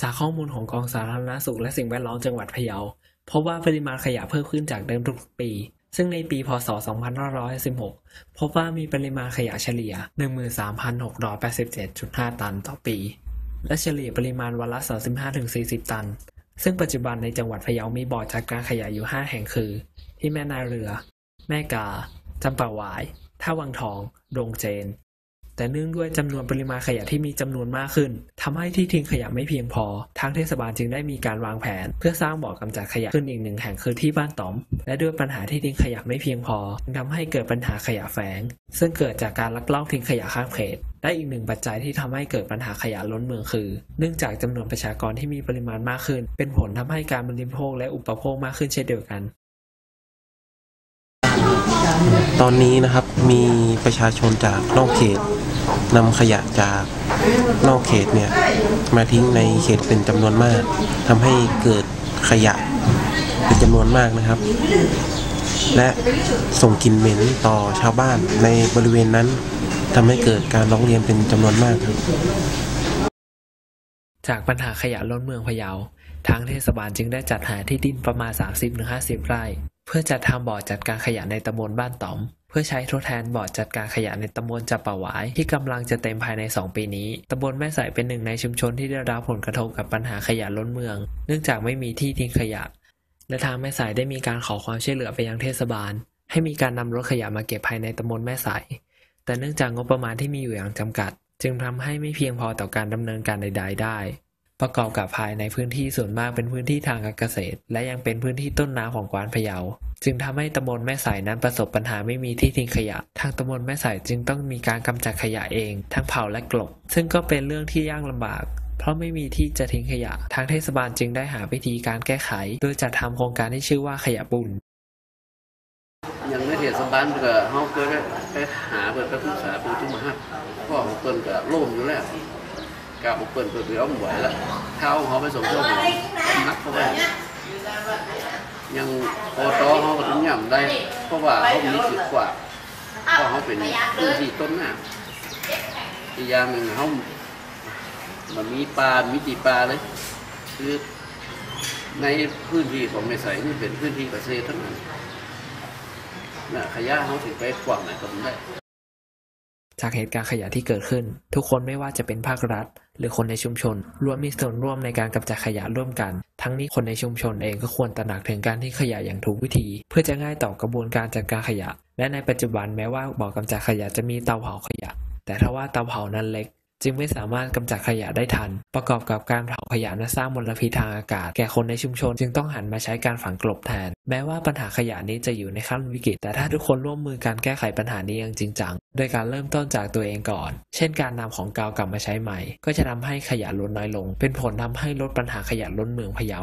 จากข้อมูลของกองสาธารณสุขและสิ่งแวดล้อมจังหวัดพะเยาพบว่าปริมาณขยะเพิ่มขึ้นจากเดิมทุกปี ซึ่งในปี พศ 2516 พบว่ามีปริมาณขยะเฉลี่ย 13,687.5 ตันต่อปี และเฉลี่ยปริมาณวันละ 35-40 ตัน ซึ่งปัจจุบันในจังหวัดพะเยามีบ่อจัดการขยะอยู่ 5 แห่งคือ ที่แม่นาเรือ แม่กาจำปาหวาย ท่าวังทองโรงเจน แต่เนื่องด้วยจำนวนปริมาณขยะที่มีจำนวนมากขึ้นทำให้ที่ทิ้งขยะไม่เพียงพอ ทางเทศบาลจึงได้มีการวางแผน เพื่อสร้างบ่อกำจัดขยะขึ้นอีกหนึ่งแห่งคือที่บ้านต๋อม และด้วยปัญหาที่ทิ้งขยะไม่เพียงพอจึงทำให้เกิดปัญหาขยะแฝง ซึ่งเกิดจากการลักลอบทิ้งขยะข้ามเขตและอีกหนึ่งปัจจัยที่ทำให้เกิดปัญหาขยะล้นเมืองคือ เนื่องจากจำนวนประชากรที่มีปริมาณมากขึ้น เป็นผลทำให้การบริโภคและอุปโภคมากขึ้นเช่นเดียวกัน ตอนนี้นะครับมีประชาชนจากนอกเขต นำขยะจากนอกเขตเนี่ยมาทิ้งในเขตเป็นจำนวนมากทำให้เกิดขยะเป็นจำนวนมากนะครับ และส่งกลิ่นเหม็นต่อชาวบ้านในบริเวณนั้นทำให้เกิดการร้องเรียนเป็นจำนวนมากครับจากปัญหาขยะล้นเมืองพะเยา ทางเทศบาลจึงได้จัดหาที่ดินประมาณ 30-50 ไร่ เพื่อจัดทำบ่อจัดการขยะในตำบลบ้านต๋อม เพื่อใช้ทดแทนบ่อจัดการขยะในตำบลจับป่าหวาย ที่กำลังจะเต็มภายใน 2 ปีนี้ตำบลแม่สายเป็นหนึ่งในชุมชนที่ได้รับผลกระทบกับปัญหาขยะล้นเมือง เนื่องจากไม่มีที่ทิ้งขยะ และทางแม่สายได้มีการขอความช่วยเหลือไปยังเทศบาล ให้มีการนำรถขยะมาเก็บภายในตำบลแม่สายแต่เนื่องจากงบประมาณที่มีอยู่อย่างจำกัด จึงทำให้ไม่เพียงพอต่อการดำเนินการใด ๆ ได้ประกอบกับภายในพื้นที่ส่วนมากเป็นพื้นที่ทางการเกษตร และยังเป็นพื้นที่ต้นน้ำของกวานพะเยา จึงทำให้ตำบลแม่สายนั้นประสบปัญหาไม่มีที่ทิ้งขยะ ทางตำบลแม่สายจึงต้องมีการกำจัดขยะเอง ทั้งเผาและกลบ ซึ่งก็เป็นเรื่องที่ยากลำบากเพราะไม่มีที่จะทิ้งขยะ ทางเทศบาลจึงได้หาวิธีการแก้ไข โดยจัดทำโครงการที่ชื่อว่าขยะบุญอย่างในเทศบาลก็เฮาก็ได้ไปหาเพิ่นไปปรึกษาเพิ่นทุกมาฮับพ่อของเพิ่นก็โล่มอยู่แล้วกาบเพิ่นเพิ่นไปเอาหวยแล้วเท้าเขาไปส่งเจ้าของนักเข้าไป ยังพอตอเขาก็ถึงย่ำได้ เพราะว่าเขามีสิทธิ์กว่าเพราะเขาเป็นพื้นที่ต้นน้ำอีกอย่างหนึ่งเขามันมีปลามีตีปลาเลย คือในพื้นที่ของในใสนี่เป็นพื้นที่เกษตรทั้งนั้นน่ะขยะเขาถึงไปกว้างไหนก็ได้ จากเหตุการณ์ขยะที่เกิดขึ้น ทุกคนไม่ว่าจะเป็นภาครัฐ หรือคนในชุมชนล้วนมีส่วนร่วมในการกำจัดขยะร่วมกัน ทั้งนี้คนในชุมชนเองก็ควรตระหนักถึงการทิ้งขยะอย่างถูกวิธี เพื่อจะง่ายต่อกระบวนการจัดการขยะ และในปัจจุบันแม้ว่าบ่อกำจัดขยะจะมีเตาเผาขยะ แต่ถ้าว่าเตาเผานั้นเล็ก จึงไม่สามารถกำจัดขยะได้ทัน ประกอบกับการเผาขยะนั้นสร้างมลพิษทางอากาศ แก่คนในชุมชน จึงต้องหันมาใช้การฝังกลบแทน แม้ว่าปัญหาขยะนี้จะอยู่ในขั้นวิกฤต แต่ถ้าทุกคนร่วมมือการแก้ไขปัญหานี้อย่างจริงจังโดยการเริ่มต้นจากตัวเองก่อน เช่นการนำของเก่ากลับมาใช้ใหม่ ก็จะทำให้ขยะลดน้อยลง เป็นผลทำให้ลดปัญหาขยะล้นเมืองพะเยา